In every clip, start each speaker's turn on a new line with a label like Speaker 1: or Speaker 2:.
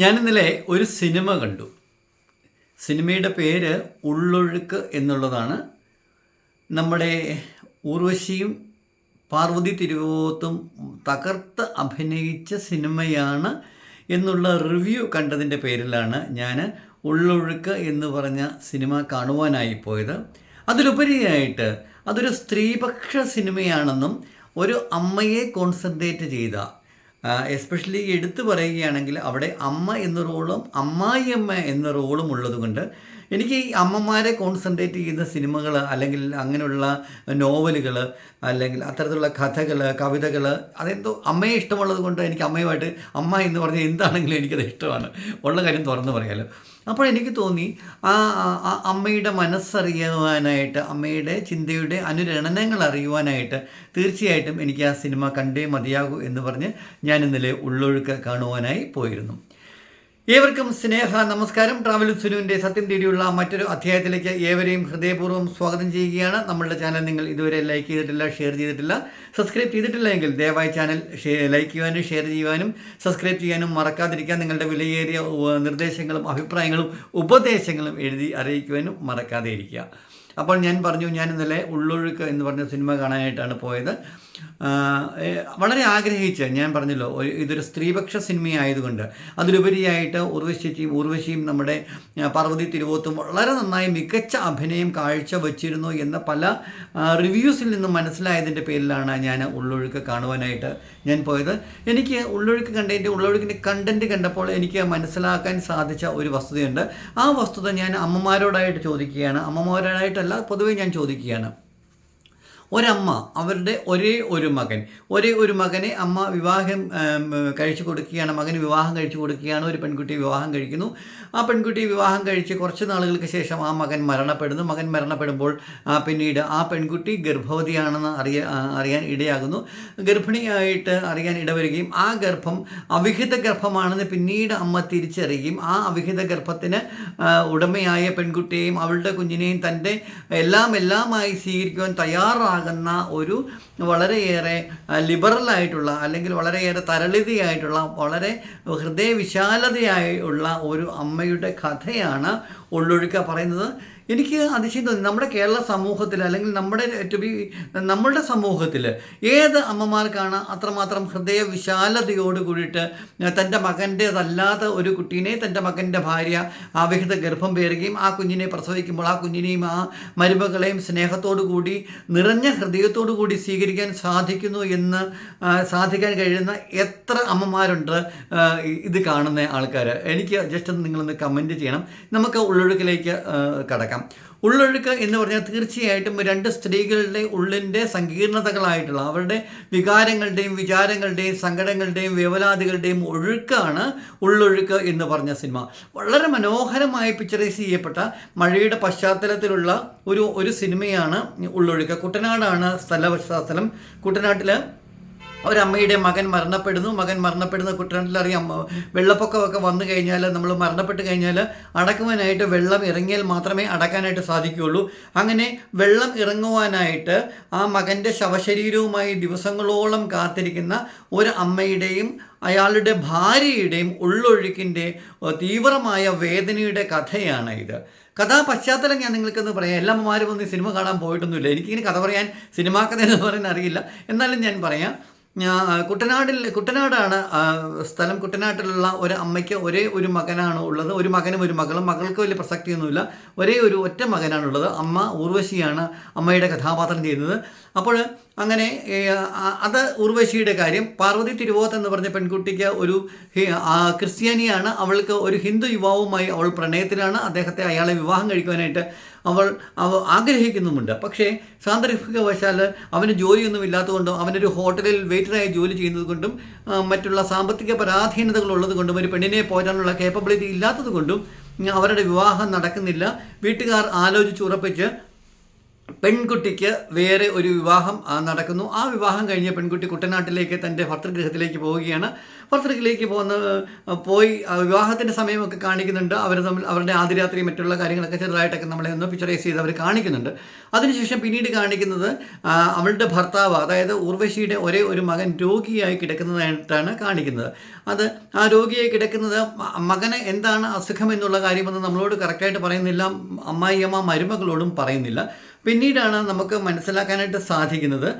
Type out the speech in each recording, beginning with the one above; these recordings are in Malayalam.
Speaker 1: ഞാൻ ഇന്നലെ ഒരു സിനിമ കണ്ടു. സിനിമയുടെ പേര് ഉള്ളൊഴുക്ക് എന്നുള്ളതാണ്. നമ്മുടെ ഊർവശിയും പാർവതി തിരുവോത്തും തകർത്ത് അഭിനയിച്ച സിനിമയാണ് എന്നുള്ള റിവ്യൂ കണ്ടതിന്റെ പേരിലാണ് ഞാൻ ഉള്ളൊഴുക്ക് എന്ന് പറഞ്ഞ സിനിമ കാണുവാനായി പോയത്. അതിലുപരിയായിട്ട് അതൊരു സ്ത്രീപക്ഷ സിനിമയാണെന്നും ഒരു അമ്മയെ കോൺസെൻട്രേറ്റ് ചെയ്ത എസ്പെഷ്യലി എടുത്തു പറയുകയാണെങ്കിൽ അവിടെ അമ്മ എന്ന റോളും അമ്മായിയമ്മ എന്ന റോളും ഉള്ളതുകൊണ്ട് എനിക്ക് ഈ അമ്മമാരെ കോൺസെൻട്രേറ്റ് ചെയ്യുന്ന സിനിമകൾ അല്ലെങ്കിൽ അങ്ങനെയുള്ള നോവലുകൾ അല്ലെങ്കിൽ അത്തരത്തിലുള്ള കഥകൾ കവിതകൾ അതെന്തോ അമ്മയെ ഇഷ്ടമുള്ളത് കൊണ്ട് എനിക്ക് അമ്മയുമായിട്ട് അമ്മ എന്ന് പറഞ്ഞാൽ എന്താണെങ്കിലും എനിക്കത് ഇഷ്ടമാണ്. ഉള്ള കാര്യം തുറന്നു പറയാലോ. അപ്പോൾ എനിക്ക് തോന്നി ആ അമ്മയുടെ മനസ്സറിയുവാനായിട്ട് അമ്മയുടെ ചിന്തയുടെ അനുരണനങ്ങൾ അറിയുവാനായിട്ട് തീർച്ചയായിട്ടും എനിക്ക് ആ സിനിമ കണ്ടേ മതിയാകൂ എന്ന് പറഞ്ഞ് ഞാൻ ഇന്നലെ ഉള്ളൊഴുക്ക് കാണുവാനായി പോയിരുന്നു. ഏവർക്കും സ്നേഹ നമസ്കാരം. ട്രാവൽ സുനുവിന്റെ സത്യം തേടിയുള്ള മറ്റൊരു അധ്യായത്തിലേക്ക് ഏവരെയും ഹൃദയപൂർവം സ്വാഗതം ചെയ്യുകയാണ്. നമ്മളുടെ ചാനൽ നിങ്ങൾ ഇതുവരെ ലൈക്ക് ചെയ്തിട്ടില്ല ഷെയർ ചെയ്തിട്ടില്ല. സബ്സ്ക്രൈബ് ചെയ്തിട്ടില്ല എങ്കിൽ ദയവായി ചാനൽ ലൈക്ക് ചെയ്യുവാനും ഷെയർ ചെയ്യുവാനും സബ്സ്ക്രൈബ് ചെയ്യാനും മറക്കാതിരിക്കാൻ നിങ്ങളുടെ വിലയേറിയ നിർദ്ദേശങ്ങളും അഭിപ്രായങ്ങളും ഉപദേശങ്ങളും എഴുതി അറിയിക്കുവാനും മറക്കാതെ ഇരിക്കുക. അപ്പോൾ ഞാൻ പറഞ്ഞു ഞാൻ ഇന്നലെ ഉള്ളൊഴുക്ക് എന്ന് പറഞ്ഞ സിനിമ കാണാനായിട്ടാണ് പോയത്. വളരെ ആഗ്രഹിച്ച് ഞാൻ പറഞ്ഞല്ലോ ഇതൊരു സ്ത്രീപക്ഷ സിനിമയായതുകൊണ്ട് അതിലുപരിയായിട്ട് ഉർവശിയും ഉർവശിയും നമ്മുടെ പാർവതി തിരുവോത്തും വളരെ നന്നായി മികച്ച അഭിനയം കാഴ്ച വച്ചിരുന്നു എന്ന പല റിവ്യൂസിൽ നിന്നും മനസ്സിലായതിന്റെ പേരിലാണ് ഞാൻ ഉള്ളൊഴുക്ക് കാണുവാനായിട്ട് ഞാൻ പോയത്. എനിക്ക് ഉള്ളൊഴുക്ക് കണ്ടതിന്റെ ഉള്ളൊഴുക്കിന്റെ കണ്ടന്റ് കണ്ടപ്പോൾ എനിക്ക് മനസ്സിലാക്കാൻ സാധിച്ച ഒരു വസ്തുതയുണ്ട്. ആ വസ്തുത ഞാൻ അമ്മമാരോടായിട്ട് ചോദിക്കുകയാണ്. അമ്മമാരോടായിട്ടല്ല പൊതുവേ ഞാൻ ചോദിക്കുകയാണ്. ഒരമ്മ അവരുടെ ഒരേ ഒരു മകൻ. ഒരേ ഒരു മകനെ അമ്മ വിവാഹം കഴിച്ചു കൊടുക്കുകയാണ് മകന് വിവാഹം കഴിച്ചു കൊടുക്കുകയാണ് ഒരു പെൺകുട്ടിയെ വിവാഹം കഴിക്കുന്നു. ആ പെൺകുട്ടി വിവാഹം കഴിച്ച് കുറച്ച് നാളുകൾക്ക് ശേഷം ആ മകൻ മരണപ്പെടുന്നു. മകൻ മരണപ്പെടുമ്പോൾ പിന്നീട് ആ പെൺകുട്ടി ഗർഭവതിയാണെന്ന് അറിയ അറിയാൻ ഇടയാകുന്നു. ഗർഭിണിയായിട്ട് അറിയാൻ ഇടവരികയും ആ ഗർഭം അവിഹിത ഗർഭമാണെന്ന് പിന്നീട് അമ്മ തിരിച്ചറിയുകയും ആ അവിഹിത ഗർഭത്തിന് ഉടമയായ പെൺകുട്ടിയെയും അവളുടെ കുഞ്ഞിനെയും തന്റെ എല്ലാം എല്ലാമായി സ്വീകരിക്കുവാൻ തയ്യാറാകുന്ന ഒരു വളരെയേറെ ലിബറലായിട്ടുള്ള അല്ലെങ്കിൽ വളരെയേറെ തരളിതയായിട്ടുള്ള വളരെ ഹൃദയവിശാലതയായുള്ള ഒരു അമ്മയുടെ കഥയാണ് ഉള്ളൊഴുക്ക പറയുന്നത്. എനിക്ക് അതിശയം തോന്നി. നമ്മുടെ കേരള സമൂഹത്തിൽ അല്ലെങ്കിൽ നമ്മുടെ ടു ബി നമ്മളുടെ സമൂഹത്തിൽ ഏത് അമ്മമാർക്കാണ് അത്രമാത്രം ഹൃദയ വിശാലതയോട് കൂടിയിട്ട് തന്റെ മകന്റേതല്ലാത്ത ഒരു കുട്ടീനെ തന്റെ മകന്റെ ഭാര്യ അവിഹിത ഗർഭം പേരുകയും ആ കുഞ്ഞിനെ പ്രസവിക്കുമ്പോൾ ആ കുഞ്ഞിനെയും ആ മരുമകളെയും സ്നേഹത്തോടു കൂടി നിറഞ്ഞ ഹൃദയത്തോടു കൂടി സ്വീകരിക്കാൻ സാധിക്കുന്നു എന്ന് സാധിക്കാൻ കഴിയുന്ന എത്ര അമ്മമാരുണ്ട് ഇത് കാണുന്ന ആൾക്കാർ എനിക്ക് ജസ്റ്റ് ഒന്ന് നിങ്ങളൊന്ന് കമന്റ് ചെയ്യണം. നമുക്ക് ഉള്ളൊഴുക്കിലേക്ക് ആ, കടക്കാം ഉള്ളൊഴുക്ക് എന്ന് പറഞ്ഞാൽ തീർച്ചയായിട്ടും രണ്ട് സ്ത്രീകളുടെ ഉള്ളിന്റെ സങ്കീർണതകളായിട്ടുള്ള അവരുടെ വികാരങ്ങളുടെയും വിചാരങ്ങളുടെയും സങ്കടങ്ങളുടെയും വേവലാതികളുടെയും ഒഴുക്കാണ് ഉള്ളൊഴുക്ക് എന്ന് പറഞ്ഞ സിനിമ. വളരെ മനോഹരമായി പിക്ചറൈസ് ചെയ്യപ്പെട്ട മഴയുടെ പശ്ചാത്തലത്തിലുള്ള ഒരു ഒരു സിനിമയാണ് ഉള്ളൊഴുക്ക്. കുട്ടനാടാണ് സ്ഥല സ്ഥലം കുട്ടനാട്ടിൽ ഒരമ്മയുടെ മകൻ മരണപ്പെടുന്നു. മകൻ മരണപ്പെടുന്ന കുട്ടനാട്ടിൽ അറിയാം വെള്ളപ്പൊക്കമൊക്കെ വന്നു കഴിഞ്ഞാൽ നമ്മൾ മരണപ്പെട്ട് കഴിഞ്ഞാൽ അടക്കുവാനായിട്ട് വെള്ളം ഇറങ്ങിയാൽ മാത്രമേ അടക്കാനായിട്ട് സാധിക്കുകയുള്ളൂ. അങ്ങനെ വെള്ളം ഇറങ്ങുവാനായിട്ട് ആ മകന്റെ ശവശരീരവുമായി ദിവസങ്ങളോളം കാത്തിരിക്കുന്ന ഒരു അമ്മയുടെയും അയാളുടെ ഭാര്യയുടെയും ഉള്ളൊഴുക്കിന്റെ തീവ്രമായ വേദനയുടെ കഥയാണ് ഇത് കഥാ പശ്ചാത്തലം ഞാൻ നിങ്ങൾക്കൊന്ന് പറയാം. എല്ലാ അമ്മമാരും ഒന്നും സിനിമ കാണാൻ പോയിട്ടൊന്നുമില്ല. എനിക്കിങ്ങനെ കഥ പറയാൻ സിനിമാ കഥ എന്ന് പറയാൻ അറിയില്ല. എന്നാലും ഞാൻ പറയാം കുട്ടനാടിൽ കുട്ടനാടാണ് സ്ഥലം കുട്ടനാട്ടിലുള്ള ഒരു അമ്മയ്ക്ക് ഒരേ ഒരു മകനാണ് ഉള്ളത്. ഒരു മകനും ഒരു മകളും. മകൾക്ക് വലിയ പ്രസക്തിയൊന്നുമില്ല. ഒരേ ഒരു ഒറ്റ മകനാണുള്ളത് അമ്മ ഊർവശിയാണ് അമ്മയുടെ കഥാപാത്രം ചെയ്യുന്നത്. അപ്പോൾ അങ്ങനെ അത് ഉർവശിയുടെ കാര്യം. പാർവതി തിരുവോത്ത് എന്ന് പറഞ്ഞ പെൺകുട്ടിക്ക് ഒരു ക്രിസ്ത്യാനിയാണ്. അവൾക്ക് ഒരു ഹിന്ദു യുവാവുമായി അവൾ പ്രണയത്തിലാണ്. അദ്ദേഹത്തെ അയാളെ വിവാഹം കഴിക്കുവാനായിട്ട് അവൾ അവ ആഗ്രഹിക്കുന്നുമുണ്ട്. പക്ഷേ സാന്ദർഭികവശാൽ അവന് ജോലിയൊന്നും ഇല്ലാത്തതുകൊണ്ടും അവനൊരു ഹോട്ടലിൽ വെയിറ്ററായി ജോലി ചെയ്യുന്നത് കൊണ്ടും മറ്റുള്ള സാമ്പത്തിക പരാധീനതകൾ ഉള്ളത് കൊണ്ടും ഒരു പെണ്ണിനെ പോരാനുള്ള കേപ്പബിലിറ്റി ഇല്ലാത്തത് കൊണ്ടും അവരുടെ വിവാഹം നടക്കുന്നില്ല. വീട്ടുകാർ ആലോചിച്ച് ഉറപ്പിച്ച് പെൺകുട്ടിക്ക് വേറെ ഒരു വിവാഹം നടക്കുന്നു. ആ വിവാഹം കഴിഞ്ഞ് പെൺകുട്ടി കുട്ടനാട്ടിലേക്ക് തന്റെ ഭർത്തൃഗൃഹത്തിലേക്ക് പോവുകയാണ്. ഭർത്തൃഗൃഹത്തിലേക്ക് പോകുന്ന പോയി വിവാഹത്തിന്റെ സമയമൊക്കെ കാണിക്കുന്നുണ്ട്. അവർ തമ്മിൽ അവരുടെ ആദിരാത്രി മറ്റുള്ള കാര്യങ്ങളൊക്കെ ചെറുതായിട്ടൊക്കെ നമ്മളെ ഒന്ന് പിക്ചറൈസ് ചെയ്ത് അവർ കാണിക്കുന്നുണ്ട്. അതിനുശേഷം പിന്നീട് കാണിക്കുന്നത് അവളുടെ ഭർത്താവ് അതായത് ഉർവശിയുടെ ഒരേ ഒരു മകൻ രോഗിയായി കിടക്കുന്നതായിട്ടാണ് കാണിക്കുന്നത്. അത് ആ രോഗിയായി കിടക്കുന്നത് മകന് എന്താണ് അസുഖം എന്നുള്ള കാര്യമൊന്നും നമ്മളോട് കറക്റ്റായിട്ട് പറയുന്നില്ല. അമ്മായിയമ്മ മരുമകളോടും പറയുന്നില്ല. പിന്നീടാണ് നമുക്ക് മനസ്സിലാക്കാനായിട്ട് സാധിക്കുന്നത്.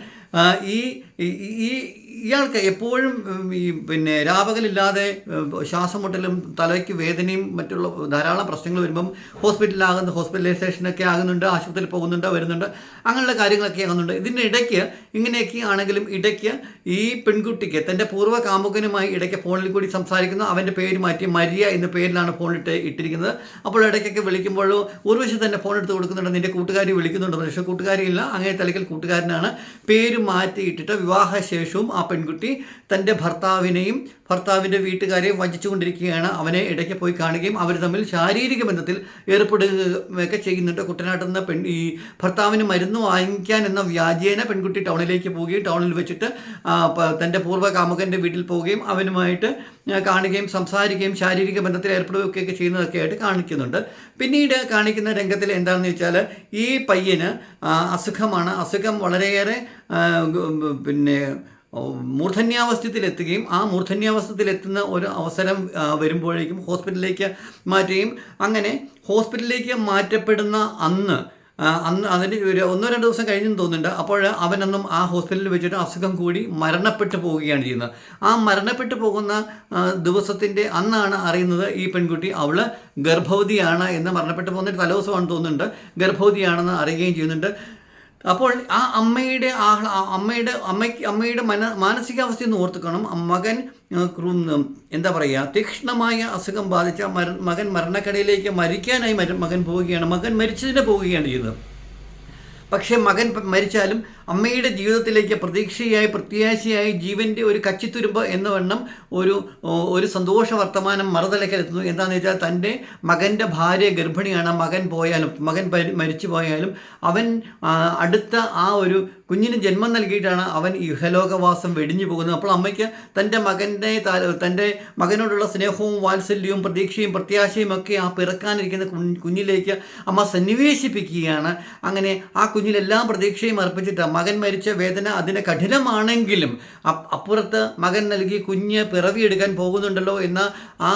Speaker 1: ഈ ഈ- ഇയാൾക്ക് എപ്പോഴും ഈ പിന്നെ രാപകലില്ലാതെ ശ്വാസമുട്ടലും ശ്വാസം മുട്ടലും തലയ്ക്ക് വേദനയും മറ്റുള്ള ധാരാളം പ്രശ്നങ്ങൾ വരുമ്പം ഹോസ്പിറ്റലിലാകുന്ന ഹോസ്പിറ്റലൈസേഷനൊക്കെ ആകുന്നുണ്ട് ആശുപത്രിയിൽ പോകുന്നുണ്ട് വരുന്നുണ്ട് അങ്ങനെയുള്ള കാര്യങ്ങളൊക്കെ ആകുന്നുണ്ട്. ഇതിന്റെ ഇടയ്ക്ക് ഇങ്ങനെയൊക്കെ ആണെങ്കിലും ഇടയ്ക്ക് ഈ പെൺകുട്ടിക്ക് തന്റെ പൂർവ കാമുകനുമായി ഇടയ്ക്ക് ഫോണിൽ കൂടി സംസാരിക്കുന്നു. അവന്റെ പേര് മാറ്റി മരിയ എന്ന പേരിലാണ് ഫോണിട്ട് ഇട്ടിരിക്കുന്നത്. അപ്പോൾ ഇടയ്ക്കൊക്കെ വിളിക്കുമ്പോഴോ ഉർവശി തന്നെ ഫോൺ എടുത്ത് കൊടുക്കുന്നുണ്ട്. നിന്റെ കൂട്ടുകാരി വിളിക്കുന്നുണ്ട്. പക്ഷേ കൂട്ടുകാരിയില്ല. അങ്ങനെ തലയ്ക്കൽ കൂട്ടുകാരനാണ്. പേര് മാറ്റിയിട്ടിട്ട് വിവാഹശേഷവും ആ പെൺകുട്ടി തന്റെ ഭർത്താവിനെയും ഭർത്താവിന്റെ വീട്ടുകാരെയും വഞ്ചിച്ചുകൊണ്ടിരിക്കുകയാണ്. അവനെ ഇടയ്ക്ക് പോയി കാണുകയും അവർ തമ്മിൽ ശാരീരിക ബന്ധത്തിൽ ഏർപ്പെടുകയൊക്കെ ചെയ്യുന്നുണ്ട്. കുട്ടനാട്ടിൽ നിന്ന് പെൺ ഈ ഭർത്താവിന് മരുന്ന് വാങ്ങിക്കാൻ എന്ന വ്യാജേന പെൺകുട്ടി ടൗണിലേക്ക് പോവുകയും ടൗണിൽ വെച്ചിട്ട് തന്റെ പൂർവ കാമുകന്റെ വീട്ടിൽ പോവുകയും അവനുമായിട്ട് കാണുകയും സംസാരിക്കുകയും ശാരീരിക ബന്ധത്തിൽ ഏർപ്പെടുകയൊക്കെ ചെയ്യുന്നതൊക്കെ ആയിട്ട് കാണിക്കുന്നുണ്ട്. പിന്നീട് കാണിക്കുന്ന രംഗത്തിൽ എന്താണെന്ന് വെച്ചാൽ ഈ പയ്യന് അസുഖമാണ്. അസുഖം വളരെയേറെ പിന്നെ മൂർധന്യാവസ്ഥത്തിലെത്തുകയും ആ മൂർധന്യാവസ്ഥത്തിലെത്തുന്ന ഒരു അവസരം വരുമ്പോഴേക്കും ഹോസ്പിറ്റലിലേക്ക് മാറ്റുകയും അങ്ങനെ ഹോസ്പിറ്റലിലേക്ക് മാറ്റപ്പെടുന്ന അന്ന് അന്ന് അതിന് ഒരു ഒന്നോ രണ്ടോ ദിവസം കഴിഞ്ഞെന്ന് തോന്നുന്നുണ്ട്. അപ്പോൾ അവനൊന്നും ആ ഹോസ്പിറ്റലിൽ വെച്ചിട്ട് അസുഖം കൂടി മരണപ്പെട്ടു പോവുകയാണ് ചെയ്യുന്നത്. ആ മരണപ്പെട്ടു പോകുന്ന ദിവസത്തിന്റെ അന്നാണ് അറിയുന്നത് ഈ പെൺകുട്ടി അവൾ ഗർഭവതിയാണ് എന്ന് മരണപ്പെട്ടു പോകുന്ന തലേദിവസമാണെന്ന് തോന്നുന്നുണ്ട്. ഗർഭവതിയാണെന്ന് അറിയുകയും ചെയ്യുന്നുണ്ട്. അപ്പോൾ ആ അമ്മയുടെ ആഹ്ല അമ്മയുടെ അമ്മയ്ക്ക് അമ്മയുടെ മന മാനസികാവസ്ഥ ഒന്ന് ഓർത്തുക്കണം. മകൻ എന്താ പറയുക തീക്ഷ്ണമായ അസുഖം ബാധിച്ച മര മകൻ മരണക്കടയിലേക്ക് മരിക്കാനായി മകൻ പോവുകയാണ്. മകൻ മരിച്ചതിനെ പോവുകയാണ് ചെയ്യുന്നത്. പക്ഷേ മകൻ മരിച്ചാലും അമ്മയുടെ ജീവിതത്തിലേക്ക് പ്രതീക്ഷയായി പ്രത്യാശയായി ജീവന്റെ ഒരു കച്ചിത്തുരുമ്പ് എന്ന വണ്ണം ഒരു ഒരു സന്തോഷ വർത്തമാനം മറുതലക്കെത്തുന്നു എന്താണെന്ന് വെച്ചാൽ തന്റെ മകന്റെ ഭാര്യ ഗർഭിണിയാണ്. മകൻ പോയാലും മകൻ മരിച്ചു പോയാലും അവൻ അടുത്ത ആ ഒരു കുഞ്ഞിന് ജന്മം നൽകിയിട്ടാണ് അവൻ ഇഹലോകവാസം വെടിഞ്ഞു പോകുന്നത്. അപ്പോൾ അമ്മയ്ക്ക് തന്റെ മകന്റെ തന്റെ മകനോടുള്ള സ്നേഹവും വാത്സല്യവും പ്രതീക്ഷയും പ്രത്യാശയും ഒക്കെ ആ പിറക്കാനിരിക്കുന്ന കുഞ്ഞ് കുഞ്ഞിലേക്ക് അമ്മ സന്നിവേശിപ്പിക്കുകയാണ്. അങ്ങനെ ആ കുഞ്ഞിലെല്ലാം പ്രതീക്ഷയും അർപ്പിച്ചിട്ട് മകൻ മരിച്ച വേദന അതിന് കഠിനമാണെങ്കിലും അപ്പുറത്ത് മകൻ നൽകി കുഞ്ഞ് പിറവിയെടുക്കാൻ പോകുന്നുണ്ടല്ലോ എന്ന ആ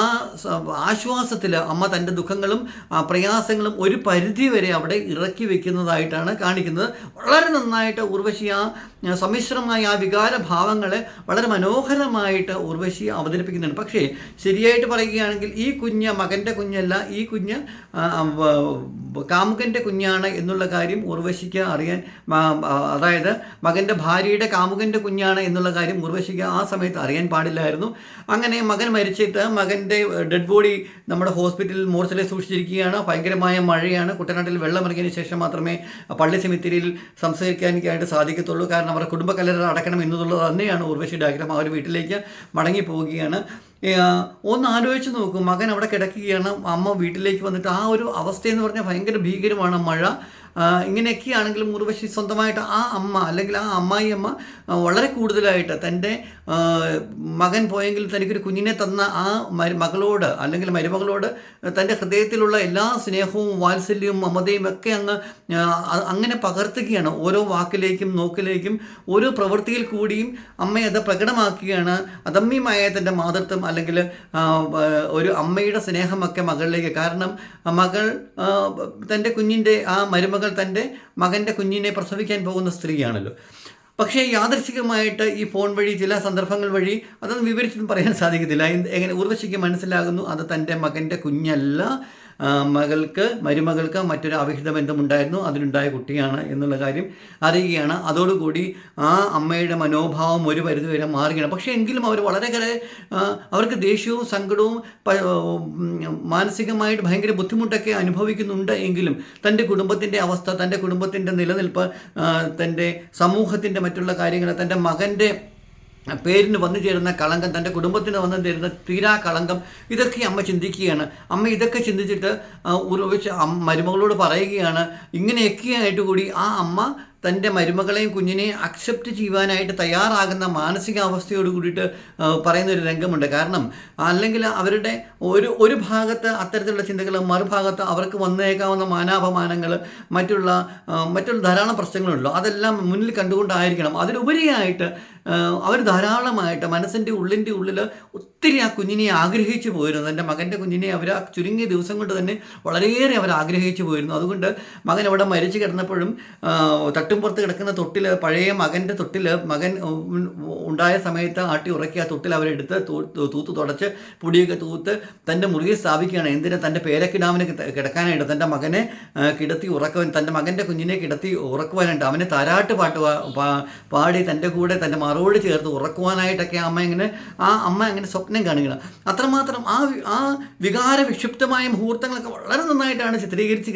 Speaker 1: ആശ്വാസത്തിൽ അമ്മ തന്റെ ദുഃഖങ്ങളും പ്രയാസങ്ങളും ഒരു പരിധി വരെ അവിടെ ഇറക്കി വെക്കുന്നതായിട്ടാണ് കാണിക്കുന്നത്. വളരെ നന്നായിട്ട് ഉർവശി ആ സമ്മിശ്രമായ ആ വികാരഭാവങ്ങളെ വളരെ മനോഹരമായിട്ട് ഉർവശി അവതരിപ്പിക്കുന്നുണ്ട്. പക്ഷേ ശരിയായിട്ട് പറയുകയാണെങ്കിൽ ഈ കുഞ്ഞ് മകന്റെ കുഞ്ഞല്ല ഈ കുഞ്ഞ് കാമുകന്റെ കുഞ്ഞാണ് എന്നുള്ള കാര്യം ഉർവശിക്ക് അറിയാൻ ആ, അതായത് മകന്റെ ഭാര്യയുടെ കാമുകന്റെ കുഞ്ഞാണ് എന്നുള്ള കാര്യം ഉർവശിക്ക് ആ സമയത്ത് അറിയാൻ പാടില്ലായിരുന്നു. അങ്ങനെ മകൻ മരിച്ചിട്ട് മകന്റെ ഡെഡ് ബോഡി നമ്മുടെ ഹോസ്പിറ്റലിൽ മോർച്ചറിൽ സൂക്ഷിച്ചിരിക്കുകയാണ്. ഭയങ്കരമായ മഴയാണ്. കുട്ടനാട്ടിൽ വെള്ളമിറങ്ങിയതിന് ശേഷം മാത്രമേ പള്ളി സെമിത്തിരിയിൽ സംസാരിക്കാനൊക്കെയായിട്ട് സാധിക്കത്തുള്ളൂ. കാരണം അവരുടെ കുടുംബക്കലർ അടക്കണം എന്നുള്ളത് തന്നെയാണ് ഉർവശിയുടെ ആഗ്രഹം അവർ വീട്ടിലേക്ക് മടങ്ങി പോവുകയാണ് ഒന്ന് ആലോചിച്ച് നോക്കും. മകൻ അവിടെ കിടക്കുകയാണ്. അമ്മ വീട്ടിലേക്ക് വന്നിട്ട് ആ ഒരു അവസ്ഥയെന്ന് പറഞ്ഞാൽ ഭയങ്കര ഭീകരമാണ് മഴ. ഇങ്ങനെയൊക്കെയാണെങ്കിലും ഉർവശി സ്വന്തമായിട്ട് ആ അമ്മ അല്ലെങ്കിൽ ആ അമ്മായി അമ്മ വളരെ കൂടുതലായിട്ട് തന്റെ മകൻ പോയെങ്കിൽ തനിക്കൊരു കുഞ്ഞിനെ തന്ന ആ മകളോട് അല്ലെങ്കിൽ മരുമകളോട് തന്റെ ഹൃദയത്തിലുള്ള എല്ലാ സ്നേഹവും വാത്സല്യവും മമതയും ഒക്കെ അങ്ങ് അങ്ങനെ പകർത്തുകയാണ്. ഓരോ വാക്കിലേക്കും നോക്കിലേക്കും ഓരോ പ്രവൃത്തിയിൽ കൂടിയും അമ്മ അത് പ്രകടമാക്കുകയാണ്. അതമ്യമായ തന്റെ മാതൃത്വം അല്ലെങ്കിൽ ഒരു അമ്മയുടെ സ്നേഹമൊക്കെ മകളിലേക്ക്. കാരണം മകൾ തന്റെ കുഞ്ഞിന്റെ ആ മരുമകൾ തന്റെ മകന്റെ കുഞ്ഞിനെ പ്രസവിക്കാൻ പോകുന്ന സ്ത്രീയാണല്ലോ. പക്ഷേ യാദൃശികമായിട്ട് ഈ ഫോൺ വഴി ചില സന്ദർഭങ്ങൾ വഴി അതൊന്നും വിവരിച്ചൊന്നും പറയാൻ സാധിക്കത്തില്ല. എങ്ങനെ ഉർവശിക്ക് മനസ്സിലാകുന്നു അത് തന്റെ മകന്റെ കുഞ്ഞല്ല. മകൾക്ക് മരുമകൾക്ക് മറ്റൊരു അവിഹിത ബന്ധമുണ്ടായിരുന്നു. അതിനുണ്ടായ കുട്ടിയാണ് എന്നുള്ള കാര്യം അറിയുകയാണ്. അതോടുകൂടി ആ അമ്മയുടെ മനോഭാവം ഒരു പരിധിവരെ മാറുകയാണ്. പക്ഷേ എങ്കിലും അവർ വളരെ അവർക്ക് ദേഷ്യവും സങ്കടവും മാനസികമായിട്ട് ഭയങ്കര ബുദ്ധിമുട്ടൊക്കെ അനുഭവിക്കുന്നുണ്ട് എങ്കിലും തന്റെ കുടുംബത്തിന്റെ അവസ്ഥ തന്റെ കുടുംബത്തിന്റെ നിലനിൽപ്പ് തന്റെ സമൂഹത്തിന്റെ മറ്റുള്ള കാര്യങ്ങൾ തന്റെ മകന്റെ പേരിന് വന്നു ചേരുന്ന കളങ്കം തന്റെ കുടുംബത്തിന് വന്നു ചേരുന്ന തീരാ കളങ്കം ഇതൊക്കെ അമ്മ ചിന്തിക്കുകയാണ്. അമ്മ ഇതൊക്കെ ചിന്തിച്ചിട്ട് ഉറവിച്ച് മരുമകളോട് പറയുകയാണ് ഇങ്ങനെയൊക്കെയായിട്ട് കൂടി ആ അമ്മ തന്റെ മരുമകളെയും കുഞ്ഞിനെയും അക്സെപ്റ്റ് ചെയ്യുവാനായിട്ട് തയ്യാറാകുന്ന മാനസികാവസ്ഥയോട് കൂടിയിട്ട് പറയുന്നൊരു രംഗമുണ്ട്. കാരണം അല്ലെങ്കിൽ അവരുടെ ഒരു ഒരു ഭാഗത്ത് അത്തരത്തിലുള്ള ചിന്തകൾ മറുഭാഗത്ത് അവർക്ക് വന്നേക്കാവുന്ന മാനാപമാനങ്ങൾ മറ്റുള്ള മറ്റുള്ള ധാരാളം പ്രശ്നങ്ങളുണ്ടല്ലോ. അതെല്ലാം മുന്നിൽ കണ്ടുകൊണ്ടായിരിക്കണം. അതിലുപരിയായിട്ട് അവർ ധാരാളമായിട്ട് മനസ്സിന്റെ ഉള്ളിന്റെ ഉള്ളിൽ ഒത്തിരി ആ കുഞ്ഞിനെ ആഗ്രഹിച്ചു പോയിരുന്നു. എന്റെ മകന്റെ കുഞ്ഞിനെ അവർ ആ ചുരുങ്ങിയ ദിവസം കൊണ്ട് തന്നെ വളരെയേറെ അവർ ആഗ്രഹിച്ചു പോയിരുന്നു. അതുകൊണ്ട് മകൻ അവിടെ മരിച്ചു കിടന്നപ്പോഴും തട്ടുംപുറത്ത് കിടക്കുന്ന തൊട്ടിൽ പഴയ മകന്റെ തൊട്ടിൽ മകൻ ഉണ്ടായ സമയത്ത് ആട്ടി ഉറക്കി ആ തൊട്ടിൽ അവരെടുത്ത് തൂത്ത് തുടച്ച് പൊടിയൊക്കെ തൂത്ത് തന്റെ മുറിയിൽ സ്ഥാപിക്കുകയാണ്. എന്തിനാ തന്റെ പേരക്കിടാവിനെ കിട- കിടക്കാനായിട്ട് തന്റെ മകനെ കിടത്തി ഉറക്കുവാൻ തന്റെ മകന്റെ കുഞ്ഞിനെ കിടത്തി ഉറക്കുവാനായിട്ട് അവനെ താരാട്ട് പാട്ട് പാടി തന്റെ കൂടെ തന്റെ മറോട് ചേർത്ത് ഉറക്കുവാനായിട്ടൊക്കെ അമ്മ ഇങ്ങനെ ആ അമ്മ ഇങ്ങനെ സ്വപ്നം കാണുകയാണ്. അത്രമാത്രം ആ ആ വികാര വിക്ഷിപ്തമായ മുഹൂർത്തങ്ങളൊക്കെ വളരെ നന്നായിട്ടാണ് ചിത്രീകരിച്ച്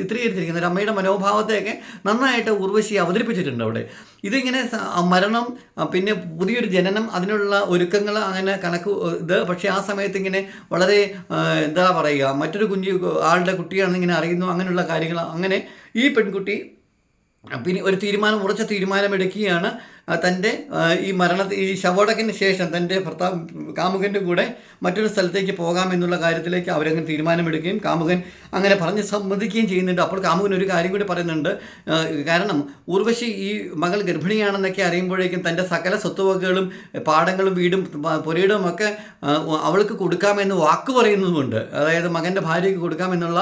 Speaker 1: ചിത്രീകരിച്ചിരിക്കുന്നത്. അമ്മയുടെ മനോഭാവത്തെയൊക്കെ നന്നായിട്ട് ഉർവശി അവതരിപ്പിച്ചിട്ടുണ്ട് അവിടെ. ഇതിങ്ങനെ മരണം പിന്നെ പുതിയൊരു ജനനം അതിനുള്ള ഒരുക്കങ്ങൾ അങ്ങനെ കണക്ക് ഇത് പക്ഷേ ആ സമയത്ത് ഇങ്ങനെ വളരെ എന്താ പറയുക മറ്റൊരു കുഞ്ഞു ആളുടെ കുട്ടിയാണെന്ന് ഇങ്ങനെ അറിയുന്നു അങ്ങനെയുള്ള കാര്യങ്ങൾ അങ്ങനെ ഈ പെൺകുട്ടി പിന്നെ ഒരു തീരുമാനം ഉറച്ച തീരുമാനമെടുക്കുകയാണ്. തന്റെ ഈ മരണ ഈ ശവോടക്കിന് ശേഷം തന്റെ ഭർത്താവ് കാമുകന്റെ കൂടെ മറ്റൊരു സ്ഥലത്തേക്ക് പോകാമെന്നുള്ള കാര്യത്തിലേക്ക് അവരങ്ങനെ തീരുമാനമെടുക്കുകയും കാമുകൻ അങ്ങനെ പറഞ്ഞ് സമ്മതിക്കുകയും ചെയ്യുന്നുണ്ട്. അപ്പോൾ കാമുകൻ ഒരു കാര്യം കൂടി പറയുന്നുണ്ട്. കാരണം ഉർവശി ഈ മകൾ ഗർഭിണിയാണെന്നൊക്കെ അറിയുമ്പോഴേക്കും തന്റെ സകല സ്വത്തുവകകളും പാടങ്ങളും വീടും പുരയിടവും ഒക്കെ അവൾക്ക് കൊടുക്കാമെന്ന് വാക്ക് പറയുന്നതുമുണ്ട്. അതായത് മകന്റെ ഭാര്യയ്ക്ക് കൊടുക്കാമെന്നുള്ള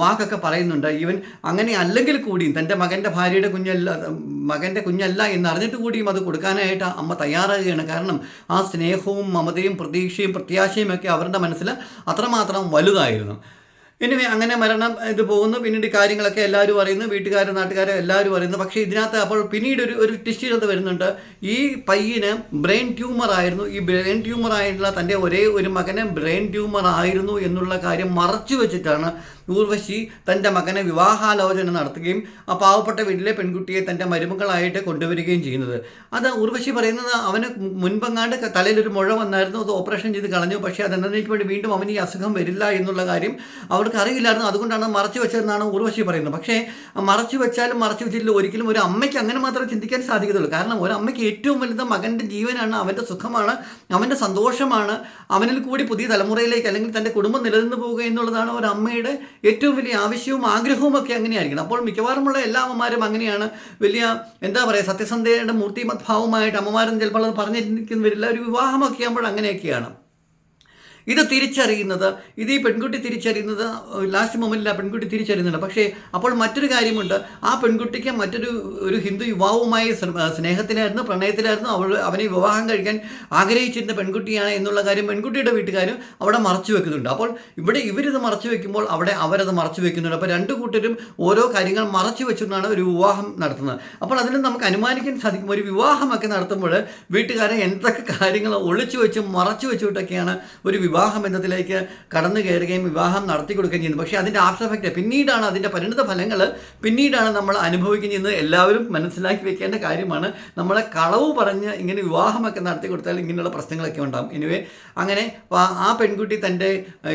Speaker 1: വാക്കൊക്കെ പറയുന്നുണ്ട്. ഈവൻ അങ്ങനെ അല്ലെങ്കിൽ കൂടിയും തന്റെ മകന്റെ ഭാര്യയുടെ കുഞ്ഞല്ല മകന്റെ കുഞ്ഞല്ല എന്നറിഞ്ഞിട്ട് കൂടിയും അത് കൊടുക്കാനായിട്ട് അമ്മ തയ്യാറാകുകയാണ്. കാരണം ആ സ്നേഹവും മമതയും പ്രതീക്ഷയും പ്രത്യാശയും ഒക്കെ അവരുടെ മനസ്സിൽ അത്രമാത്രം വലുതായിരുന്നു. ഇനി അങ്ങനെ മരണം ഇത് പോകുന്നു. പിന്നീട് കാര്യങ്ങളൊക്കെ എല്ലാവരും അറിയുന്നു. വീട്ടുകാരും നാട്ടുകാരും എല്ലാവരും അറിയുന്നു. പക്ഷേ ഇതിനകത്ത് അപ്പോൾ പിന്നീട് ഒരു ഒരു ടിസ്റ്റിനകത്ത് വരുന്നുണ്ട്. ഈ പയ്യന് ബ്രെയിൻ ട്യൂമർ ആയിരുന്നു. ഈ ബ്രെയിൻ ട്യൂമർ ആയിട്ടുള്ള തന്റെ ഒരേ ഒരു മകനെ ബ്രെയിൻ ട്യൂമർ ആയിരുന്നു എന്നുള്ള കാര്യം മറച്ചു വെച്ചിട്ടാണ് ഊർവശി തന്റെ മകനെ വിവാഹാലോചന നടത്തുകയും ആ പാവപ്പെട്ട വീട്ടിലെ പെൺകുട്ടിയെ തന്റെ മരുമകളായിട്ട് കൊണ്ടുവരികയും ചെയ്യുന്നത്. അത് ഊർവശി പറയുന്നത് അവന് മുൻപെങ്ങാണ്ട് തലയിലൊരു മുഴ വന്നായിരുന്നു അത് ഓപ്പറേഷൻ ചെയ്ത് കളഞ്ഞു. പക്ഷേ അത് വേണ്ടി വീണ്ടും അവന് ഈ അസുഖം വരില്ല എന്നുള്ള കാര്യം അവർക്ക് അറിയില്ലായിരുന്നു. അതുകൊണ്ടാണ് മറച്ചു വെച്ചതെന്നാണ് ഊർവശി പറയുന്നത്. പക്ഷേ മറച്ചു വെച്ചാലും മറച്ചു വെച്ചില്ല ഒരിക്കലും ഒരു അമ്മയ്ക്ക് അങ്ങനെ മാത്രമേ ചിന്തിക്കാൻ സാധിക്കത്തുള്ളൂ. കാരണം ഒരു അമ്മയ്ക്ക് ഏറ്റവും വലുത് മകന്റെ ജീവനാണ് അവന്റെ സുഖമാണ് അവന്റെ സന്തോഷമാണ് അവനിൽ കൂടി പുതിയ തലമുറയിലേക്ക് അല്ലെങ്കിൽ തന്റെ കുടുംബം നിലനിന്ന് പോവുക എന്നുള്ളതാണ് ഒരു അമ്മയുടെ ഏറ്റവും വലിയ ആവശ്യവും ആഗ്രഹവും ഒക്കെ അങ്ങനെയായിരിക്കണം. അപ്പോൾ മിക്കവാറുമുള്ള എല്ലാ അമ്മമാരും അങ്ങനെയാണ്. വലിയ എന്താ പറയുക സത്യസന്ധയുടെ മൂർത്തിമത്ഭാവമായിട്ട് അമ്മമാരും ചിലപ്പോൾ അത് പറഞ്ഞിരിക്കുന്നവരില്ല ഒരു വിവാഹമൊക്കെ ആകുമ്പോൾ അങ്ങനെയൊക്കെയാണ്. ഇത് തിരിച്ചറിയുന്നത് ഇത് ഈ പെൺകുട്ടി തിരിച്ചറിയുന്നത് ലാസ്റ്റ് മൊമെന്റിൽ ആ പെൺകുട്ടി തിരിച്ചറിയുന്നുണ്ട്. പക്ഷേ അപ്പോൾ മറ്റൊരു കാര്യമുണ്ട്. ആ പെൺകുട്ടിക്ക് മറ്റൊരു ഒരു ഹിന്ദു യുവാവുമായി സ്നേഹത്തിലായിരുന്നു പ്രണയത്തിലായിരുന്നു. അവൾ അവനെ വിവാഹം കഴിക്കാൻ ആഗ്രഹിച്ചിരുന്ന പെൺകുട്ടിയാണ് എന്നുള്ള കാര്യം പെൺകുട്ടിയുടെ വീട്ടുകാരും അവിടെ മറച്ചു വെക്കുന്നുണ്ട്. അപ്പോൾ ഇവിടെ ഇവരിത് മറച്ചു വെക്കുമ്പോൾ അവിടെ അവരത് മറച്ചു വെക്കുന്നുണ്ട്. അപ്പോൾ രണ്ടു കൂട്ടരും ഓരോ കാര്യങ്ങൾ മറച്ചു വെച്ചുകൊണ്ടാണ് ഒരു വിവാഹം നടത്തുന്നത്. അപ്പോൾ അതിൽ നമുക്ക് അനുമാനിക്കാൻ സാധിക്കും. ഒരു വിവാഹമൊക്കെ നടത്തുമ്പോൾ വീട്ടുകാരെ എന്തൊക്കെ കാര്യങ്ങൾ ഒളിച്ചു വെച്ചും മറച്ചു വെച്ചുകൊണ്ടൊക്കെയാണ് ഒരു വിവാഹ ബന്ധത്തിലേക്ക് കടന്നു കയറുകയും വിവാഹം നടത്തി കൊടുക്കുകയും ചെയ്യുന്നു. പക്ഷേ അതിന്റെ ആഫ്റ്റർ എഫക്റ്റ് പിന്നീടാണ് അതിന്റെ പരിണിത ഫലങ്ങൾ പിന്നീടാണ് നമ്മൾ അനുഭവിക്കുകയും ചെയ്യുന്നത് എല്ലാവരും മനസ്സിലാക്കി വെക്കേണ്ട കാര്യമാണ്. നമ്മളെ കളവ് പറഞ്ഞ് ഇങ്ങനെ വിവാഹമൊക്കെ നടത്തി കൊടുത്താൽ ഇങ്ങനെയുള്ള പ്രശ്നങ്ങളൊക്കെ ഉണ്ടാകും എനിവേ അങ്ങനെ ആ- പെൺകുട്ടി തന്റെ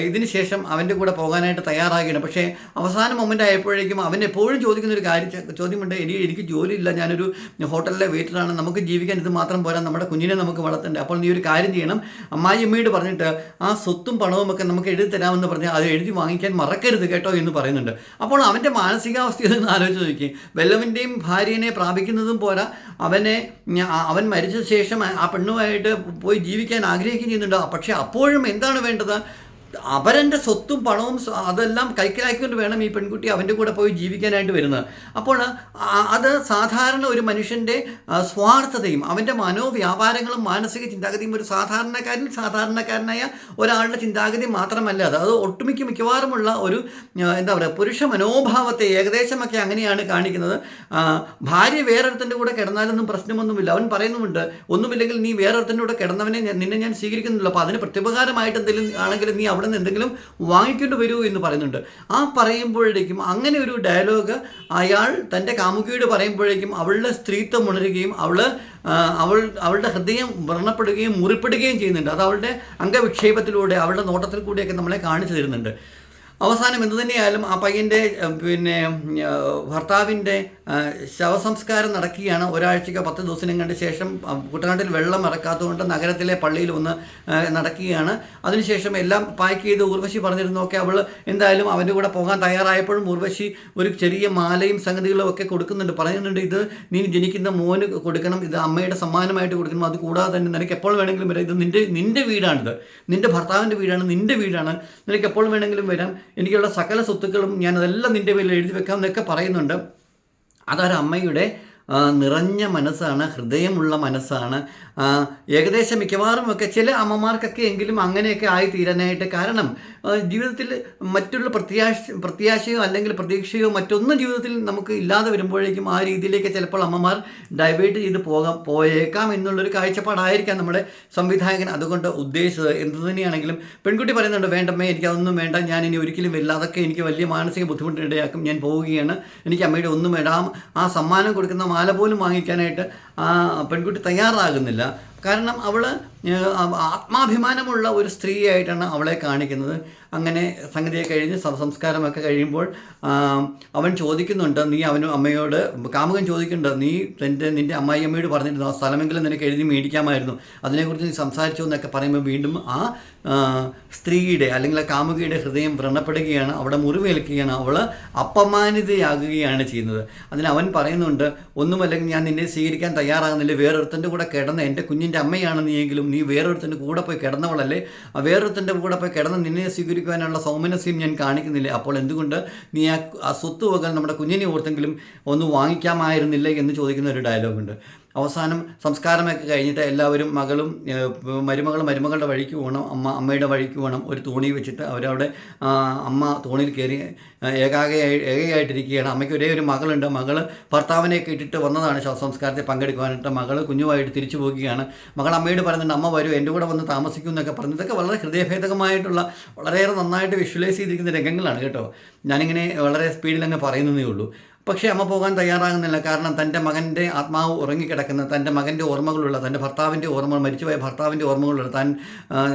Speaker 1: ഇതിന് ശേഷം അവന്റെ കൂടെ പോകാനായിട്ട് തയ്യാറാകുകയാണ്. പക്ഷേ അവസാന മൊമെന്റ് ആയപ്പോഴേക്കും അവൻ എപ്പോഴും ചോദിക്കുന്ന ഒരു കാര്യ ചോദ്യമുണ്ട് എനിക്ക് എനിക്ക് ജോലിയില്ല ഞാനൊരു ഹോട്ടലിലെ വെയിറ്ററാണ് നമുക്ക് ജീവിക്കാൻ ഇത് മാത്രം പോരാ നമ്മുടെ കുഞ്ഞിനെ നമുക്ക് വളർത്തണ്ടേ? അപ്പോൾ നീ ഒരു കാര്യം ചെയ്യണം. അമ്മായിയമ്മയോട് പറഞ്ഞിട്ട് സ്വത്തും പണവും ഒക്കെ നമുക്ക് എഴുതി തരാമെന്ന് പറഞ്ഞാൽ അത് എഴുതി വാങ്ങിക്കാൻ മറക്കരുത് കേട്ടോ എന്ന് പറയുന്നുണ്ട്. അപ്പോൾ അവന്റെ മാനസികാവസ്ഥയിൽ നിന്ന് ആലോചിച്ച് നോക്കി വെല്ലവന്റെയും ഭാര്യനെ പ്രാപിക്കുന്നതും പോരാ. അവനെ അവൻ മരിച്ച ശേഷം ആ- ആ പെണ്ണുമായിട്ട് പോയി ജീവിക്കാൻ ആഗ്രഹിക്കുകയും ചെയ്യുന്നുണ്ട് പക്ഷേ അപ്പോഴും എന്താണ് വേണ്ടത്? അവരന്റെ സ്വത്തും പണവും അതെല്ലാം കൈക്കലാക്കിക്കൊണ്ട് വേണം ഈ പെൺകുട്ടി അവന്റെ കൂടെ പോയി ജീവിക്കാനായിട്ട് വരുന്നത്. അപ്പോൾ അത് സാധാരണ ഒരു മനുഷ്യന്റെ സ്വാർത്ഥതയും അവന്റെ മനോവ്യാപാരങ്ങളും മാനസിക ചിന്താഗതിയും ഒരു സാധാരണക്കാരൻ സാധാരണക്കാരനായ ഒരാളുടെ ചിന്താഗതി മാത്രമല്ല അത് അത് ഒട്ടുമിക്ക മിക്കവാറുമുള്ള ഒരു എന്താ പറയുക പുരുഷ മനോഭാവത്തെ ഏകദേശമൊക്കെ അങ്ങനെയാണ് കാണിക്കുന്നത്. ഭാര്യ വേറൊരുത്തന്റെ കൂടെ കിടന്നാലൊന്നും പ്രശ്നമൊന്നുമില്ല. അവൻ പറയുന്നുമുണ്ട് ഒന്നുമില്ലെങ്കിൽ നീ വേറൊരുത്തന്റെ കൂടെ കിടന്നവനെ നിന്നെ ഞാൻ സ്വീകരിക്കുന്നില്ല. അപ്പോൾ അതിന് പ്രത്യുപകാരമായിട്ട് എന്തെങ്കിലും ആണെങ്കിലും നീ അവിടെ നിന്ന് എന്തെങ്കിലും വാങ്ങിക്കൊണ്ട് വരൂ എന്ന് പറയുന്നുണ്ട്. ആ പറയുമ്പോഴേക്കും അങ്ങനെ ഒരു ഡയലോഗ് അയാൾ തന്റെ കാമുകിയോട് പറയുമ്പോഴേക്കും അവളുടെ സ്ത്രീത്വം ഉണരുകയും അവൾ അവൾ അവളുടെ ഹൃദയം വ്രണപ്പെടുകയും മുറിപ്പെടുകയും ചെയ്യുന്നുണ്ട്. അത് അവളുടെ അംഗവിക്ഷേപത്തിലൂടെ അവളുടെ നോട്ടത്തിൽ കൂടിയൊക്കെ നമ്മളെ കാണിച്ചു തരുന്നുണ്ട്. അവസാനം എന്തു തന്നെയായാലും ആ പയ്യന്റെ പിന്നെ ഭർത്താവിന്റെ ശവസംസ്കാരം നടക്കുകയാണ്. ഒരാഴ്ചയ്ക്കോ പത്ത് ദിവസം കണ്ട ശേഷം കുട്ടനാട്ടിൽ വെള്ളം ഇറക്കാത്തതുകൊണ്ട് നഗരത്തിലെ പള്ളിയിൽ ഒന്ന് നടക്കുകയാണ്. അതിനുശേഷം എല്ലാം പാക്ക് ചെയ്ത് ഊർവശി പറഞ്ഞിരുന്നൊക്കെ അവൾ എന്തായാലും അവന്റെ കൂടെ പോകാൻ തയ്യാറായപ്പോഴും ഊർവശി ഒരു ചെറിയ മാലയും സംഗതികളും ഒക്കെ കൊടുക്കുന്നുണ്ട്. പറയുന്നുണ്ട് ഇത് നീ ജനിക്കുന്ന മോന് കൊടുക്കണം. ഇത് അമ്മയുടെ സമ്മാനമായിട്ട് കൊടുക്കണം. അത് കൂടാതെ തന്നെ നിനക്ക് എപ്പോൾ വേണമെങ്കിലും വരാം. ഇത് നിന്റെ നിന്റെ വീടാണിത്. നിന്റെ ഭർത്താവിന്റെ വീടാണ്. നിന്റെ വീടാണ്. നിനക്ക് എപ്പോൾ വേണമെങ്കിലും വരാം. എനിക്കുള്ള സകല സ്വത്തുക്കളും ഞാൻ അതെല്ലാം നിന്റെ പേരിൽ എഴുതി വെക്കാം എന്നൊക്കെ പറയുന്നുണ്ട്. അതൊരു അമ്മയുടെ ആ, നിറഞ്ഞ മനസ്സാണ് ഹൃദയമുള്ള മനസ്സാണ്. ഏകദേശം മിക്കവാറും ഒക്കെ ചില അമ്മമാർക്കൊക്കെ എങ്കിലും അങ്ങനെയൊക്കെ ആയി തീരാനായിട്ട് കാരണം ജീവിതത്തിൽ മറ്റുള്ള പ്രത്യാശ പ്രത്യാശയോ അല്ലെങ്കിൽ പ്രതീക്ഷയോ മറ്റൊന്നും ജീവിതത്തിൽ നമുക്ക് ഇല്ലാതെ വരുമ്പോഴേക്കും ആ രീതിയിലേക്ക് ചിലപ്പോൾ അമ്മമാർ ഡൈവേർട്ട് ചെയ്ത് പോകാം പോയേക്കാം എന്നുള്ളൊരു കാഴ്ചപ്പാടായിരിക്കാം നമ്മുടെ സംവിധായകൻ അതുകൊണ്ട് ഉദ്ദേശിച്ചത്. എന്ത് തന്നെയാണെങ്കിലും പെൺകുട്ടി പറയുന്നുണ്ട് വേണ്ടമ്മേ എനിക്ക് അതൊന്നും വേണ്ട ഞാൻ ഇനി ഒരിക്കലും വരില്ല. അതൊക്കെ എനിക്ക് വലിയ മാനസിക ബുദ്ധിമുട്ടിനിടയാക്കും ഞാൻ പോവുകയാണ്. എനിക്ക് അമ്മയുടെ ഒന്നും വേണ്ട ആ സമ്മാനം കൊടുക്കുന്ന മാല പോലും വാങ്ങിക്കാനായിട്ട് ആ പെൺകുട്ടി തയ്യാറാകുന്നില്ല. കാരണം അവൾ ആത്മാഭിമാനമുള്ള ഒരു സ്ത്രീയായിട്ടാണ് അവളെ കാണിക്കുന്നത്. അങ്ങനെ സംഗതിയെ കഴിഞ്ഞ് സംസ്കാരമൊക്കെ കഴിയുമ്പോൾ അവൻ ചോദിക്കുന്നുണ്ട് നീ അവനും അമ്മയോട് കാമുകൻ ചോദിക്കുന്നുണ്ട് നീ നിന്റെ നിന്റെ അമ്മായിയമ്മയോട് പറഞ്ഞിരുന്നു ആ സ്ഥലമെങ്കിലും നിനക്ക് എഴുതി മേടിക്കാമായിരുന്നു അതിനെക്കുറിച്ച് നീ സംസാരിച്ചു എന്നൊക്കെ പറയുമ്പോൾ വീണ്ടും ആ സ്ത്രീയുടെ അല്ലെങ്കിൽ ആ കാമുകയുടെ ഹൃദയം വ്രണപ്പെടുകയാണ് അവിടെ മുറിവേൽക്കുകയാണ് അവൾ അപമാനിതയാകുകയാണ് ചെയ്യുന്നത്. അതിന് അവൻ പറയുന്നുണ്ട് ഒന്നുമല്ലെങ്കിൽ ഞാൻ നിന്നെ സ്വീകരിക്കാൻ തയ്യാറാകുന്നില്ല വേറൊരുത്തന്റെ കൂടെ കിടന്ന എന്റെ കുഞ്ഞിന്റെ അമ്മയാണ് നീയെങ്കിലും നീ വേറൊരുത്തന്റെ കൂടെ പോയി കിടന്നവളല്ലേ ആ വേറൊരുത്തന്റെ കൂടെ പോയി കിടന്ന് നിന്നെ സ്വീകരിക്കുവാനുള്ള സൗമനസ്യം ഞാൻ കാണിക്കുന്നില്ല. അപ്പോൾ എന്തുകൊണ്ട് നീ ആ സ്വത്ത് വകൽ നമ്മുടെ കുഞ്ഞിനെ ഓർത്തെങ്കിലും ഒന്ന് വാങ്ങിക്കാമായിരുന്നില്ല എന്ന് ചോദിക്കുന്ന ഒരു ഡയലോഗുണ്ട് അവസാനം സംസ്കാരമൊക്കെ കഴിഞ്ഞിട്ട് എല്ലാവരും മകളും മരുമകളും മരുമകളുടെ വഴിക്ക് പോകണം. അമ്മ അമ്മയുടെ വഴിക്ക് പോകണം. ഒരു തോണി വെച്ചിട്ട് അവരവിടെ അമ്മ തോണിയിൽ കയറി ഏകാഗയായി ഏകയായിട്ടിരിക്കുകയാണ്. അമ്മയ്ക്ക് ഒരേ ഒരു മകളുണ്ട്. മകൾ ഭർത്താവിനെ ഇട്ടിട്ട് വന്നതാണ് ശവസംസ്കാരത്തിൽ പങ്കെടുക്കുവാനായിട്ട്. മകൾ കുഞ്ഞുമായിട്ട് തിരിച്ചു പോകുകയാണ് മകൾ അമ്മയോട് പറയുന്നുണ്ട് അമ്മ വരൂ എന്റെ കൂടെ വന്ന് താമസിക്കും എന്നൊക്കെ പറഞ്ഞു. ഇതൊക്കെ വളരെ ഹൃദയഭേദകമായിട്ടുള്ള വളരെയേറെ നന്നായിട്ട് വിഷ്വലൈസ് ചെയ്തിരിക്കുന്ന രംഗങ്ങളാണ് കേട്ടോ. ഞാനിങ്ങനെ വളരെ സ്പീഡിൽ അങ്ങ് പറയുന്നതേ ഉള്ളൂ. പക്ഷേ അമ്മ പോകാൻ തയ്യാറാകുന്നില്ല. കാരണം തന്റെ മകന്റെ ആത്മാവ് ഉറങ്ങിക്കിടക്കുന്ന തന്റെ മകന്റെ ഓർമ്മകളുള്ള തന്റെ ഭർത്താവിന്റെ ഓർമ്മകൾ മരിച്ചുപോയ ഭർത്താവിന്റെ ഓർമ്മകളുള്ള താൻ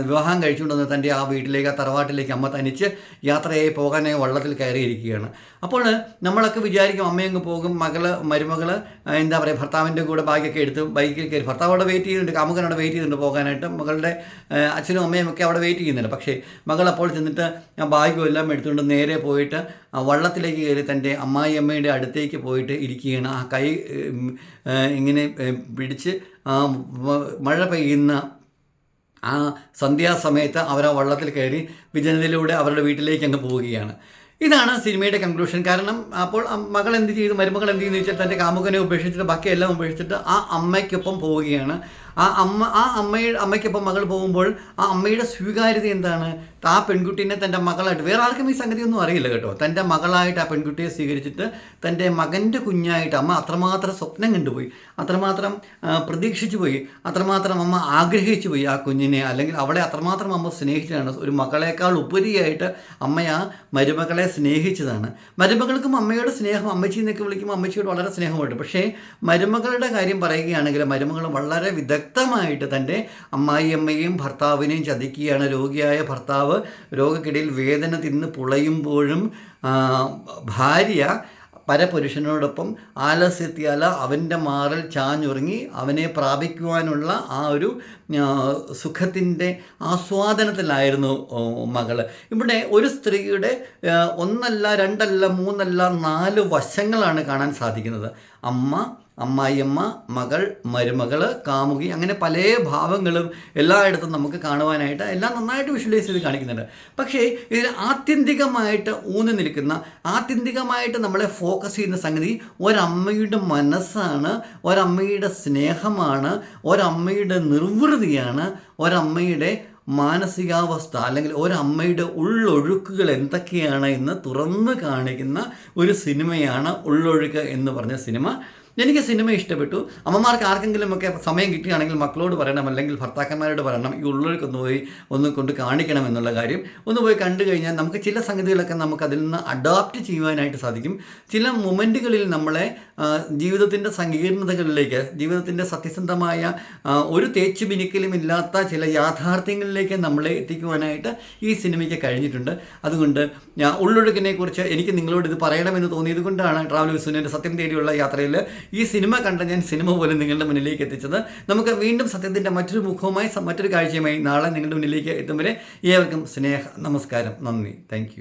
Speaker 1: വിവാഹം കഴിച്ചുകൊണ്ടുവന്ന തന്റെ ആ വീട്ടിലേക്ക് ആ തറവാട്ടിലേക്ക് അമ്മ തനിച്ച് യാത്രയായി പോകാനായി വള്ളത്തിൽ കയറിയിരിക്കുകയാണ്. അപ്പോൾ നമ്മളൊക്കെ വിചാരിക്കും അമ്മയങ്ങ് പോകും മകൾ മരുമകൾ എന്താ പറയുക ഭർത്താവിന്റെ കൂടെ ബാഗൊക്കെ എടുത്ത് ബൈക്കിൽ കയറി. ഭർത്താവ് അവിടെ വെയിറ്റ് ചെയ്യുന്നുണ്ട് കാമുകൻ അവിടെ വെയിറ്റ് ചെയ്യുന്നുണ്ട് പോകാനായിട്ട്. മകളുടെ അച്ഛനും അമ്മയും ഒക്കെ അവിടെ വെയിറ്റ് ചെയ്യുന്നുണ്ട്. പക്ഷേ മകൾ അപ്പോൾ ചെന്നിട്ട് ബാഗും എല്ലാം എടുത്തുകൊണ്ട് നേരെ പോയിട്ട് വള്ളത്തിലേക്ക് കയറി തന്റെ അമ്മായി അമ്മയുടെ അടുത്തേക്ക് പോയിട്ട് ഇരിക്കുകയാണ്. ആ കൈ ഇങ്ങനെ പിടിച്ച് ആ മഴ പെയ്യുന്ന ആ സന്ധ്യാസമയത്ത് അവർ ആ വള്ളത്തിൽ കയറി വിജനതയിലൂടെ അവരുടെ വീട്ടിലേക്ക് അങ്ങ് പോവുകയാണ്. ഇതാണ് സിനിമയുടെ കൺക്ലൂഷൻ കാരണം അപ്പോൾ മകൾ എന്ത് ചെയ്തു? മരുമകൾ എന്ത് ചെയ്യുന്നു വെച്ചാൽ തന്റെ കാമുകനെ ഉപേക്ഷിച്ചിട്ട് ബാക്കിയെല്ലാം ഉപേക്ഷിച്ചിട്ട് ആ അമ്മയ്ക്കൊപ്പം പോവുകയാണ്. ആ അമ്മ ആ അമ്മയുടെ അമ്മയ്ക്കൊപ്പം മകൾ പോകുമ്പോൾ ആ അമ്മയുടെ സ്വീകാര്യത എന്താണ്? ആ പെൺകുട്ടീനെ തന്റെ മകളായിട്ട് വേറെ ആർക്കും ഈ സംഗതിയൊന്നും അറിയില്ല കേട്ടോ. തന്റെ മകളായിട്ട് ആ പെൺകുട്ടിയെ സ്വീകരിച്ചിട്ട് തന്റെ മകന്റെ കുഞ്ഞായിട്ട് അമ്മ അത്രമാത്രം സ്വപ്നം കണ്ടുപോയി. അത്രമാത്രം പ്രതീക്ഷിച്ചു പോയി. അത്രമാത്രം അമ്മ ആഗ്രഹിച്ചു പോയി ആ കുഞ്ഞിനെ. അല്ലെങ്കിൽ അവളെ അത്രമാത്രം അമ്മ സ്നേഹിച്ചതാണ്. ഒരു മകളേക്കാൾ ഉപരിയായിട്ട് അമ്മ ആ മരുമകളെ സ്നേഹിച്ചതാണ്. മരുമകൾക്കും അമ്മയുടെ സ്നേഹം അമ്മച്ചി എന്നൊക്കെ വിളിക്കുമ്പോൾ അമ്മച്ചിയോട് വളരെ സ്നേഹമുണ്ട്. പക്ഷേ മരുമകളുടെ കാര്യം പറയുകയാണെങ്കിൽ മരുമകൾ വളരെ വിദഗ്ധമായിട്ട് തന്റെ അമ്മായിയമ്മയെയും ഭർത്താവിനെയും ചതിക്കുകയാണ്. രോഗിയായ ഭർത്താവ് രോഗക്കിടയിൽ വേദന തിന്ന് പുളയുമ്പോഴും ഭാര്യ പരപുരുഷനോടൊപ്പം ആലസ്യത്തിയാല അവന്റെ മാറിൽ ചാഞ്ഞുറങ്ങി അവനെ പ്രാപിക്കുവാനുള്ള ആ ഒരു സുഖത്തിന്റെ ആസ്വാദനത്തിലായിരുന്നു മകൾ ഇവിടെ ഒരു സ്ത്രീയുടെ ഒന്നല്ല രണ്ടല്ല മൂന്നല്ല നാല് വശങ്ങളാണ് കാണാൻ സാധിക്കുന്നത്. അമ്മ അമ്മായിയമ്മ മകൾ മരുമകൾ കാമുകി അങ്ങനെ പല ഭാവങ്ങളും എല്ലായിടത്തും നമുക്ക് കാണുവാനായിട്ട് എല്ലാം നന്നായിട്ട് വിഷ്വലൈസ് ചെയ്ത് കാണിക്കുന്നുണ്ട്. പക്ഷേ ഇതിൽ ആത്യന്തികമായിട്ട് ഊന്നി നിൽക്കുന്ന ആത്യന്തികമായിട്ട് നമ്മളെ ഫോക്കസ് ചെയ്യുന്ന സംഗതി ഒരമ്മയുടെ മനസ്സാണ് ഒരമ്മയുടെ സ്നേഹമാണ് ഒരമ്മയുടെ നിർവൃതിയാണ് ഒരമ്മയുടെ മാനസികാവസ്ഥ അല്ലെങ്കിൽ ഒരമ്മയുടെ ഉള്ളൊഴുക്കുകൾ എന്തൊക്കെയാണ് എന്ന് തുറന്നു കാണിക്കുന്ന ഒരു സിനിമയാണ് ഉള്ളൊഴുക്ക് എന്ന് പറഞ്ഞ സിനിമ. എനിക്ക് സിനിമ ഇഷ്ടപ്പെട്ടു. അമ്മമാർക്ക് ആർക്കെങ്കിലുമൊക്കെ സമയം കിട്ടുകയാണെങ്കിൽ മക്കളോട് പറയണം അല്ലെങ്കിൽ ഭർത്താക്കന്മാരോട് പറയണം ഈ ഉള്ളൊഴുക്ക് ഒന്ന് പോയി ഒന്ന് കൊണ്ട് കാണിക്കണം എന്നുള്ള കാര്യം ഒന്ന് പോയി കണ്ടു കഴിഞ്ഞാൽ നമുക്ക് ചില സംഗതികളൊക്കെ നമുക്ക് അതിൽ നിന്ന് അഡാപ്റ്റ് ചെയ്യുവാനായിട്ട് സാധിക്കും. ചില മൊമെന്റുകളിൽ നമ്മളെ ജീവിതത്തിന്റെ സങ്കീർണതകളിലേക്ക് ജീവിതത്തിന്റെ സത്യസന്ധമായ ഒരു തേച്ചു മിനിക്കലും ഇല്ലാത്ത ചില യാഥാർത്ഥ്യങ്ങളിലേക്ക് നമ്മളെ എത്തിക്കുവാനായിട്ട് ഈ സിനിമയ്ക്ക് കഴിഞ്ഞിട്ടുണ്ട്. അതുകൊണ്ട് ഉള്ളൊഴുക്കിനെ കുറിച്ച് എനിക്ക് നിങ്ങളോട് ഇത് പറയണമെന്ന് തോന്നിയത് കൊണ്ടാണ് ട്രാവൽ വിസുവിന്റെ സത്യം തേടിയുള്ള യാത്രയിൽ ഈ സിനിമ കണ്ട ഞാൻ സിനിമ പോലും നിങ്ങളുടെ മുന്നിലേക്ക് എത്തിച്ചത്. നമുക്ക് വീണ്ടും സത്യത്തിന്റെ മറ്റൊരു മുഖവുമായി മറ്റൊരു കാഴ്ചയുമായി നാളെ നിങ്ങളുടെ മുന്നിലേക്ക് എത്തും വരെ ഏവർക്കും സ്നേഹ നമസ്കാരം നന്ദി. താങ്ക്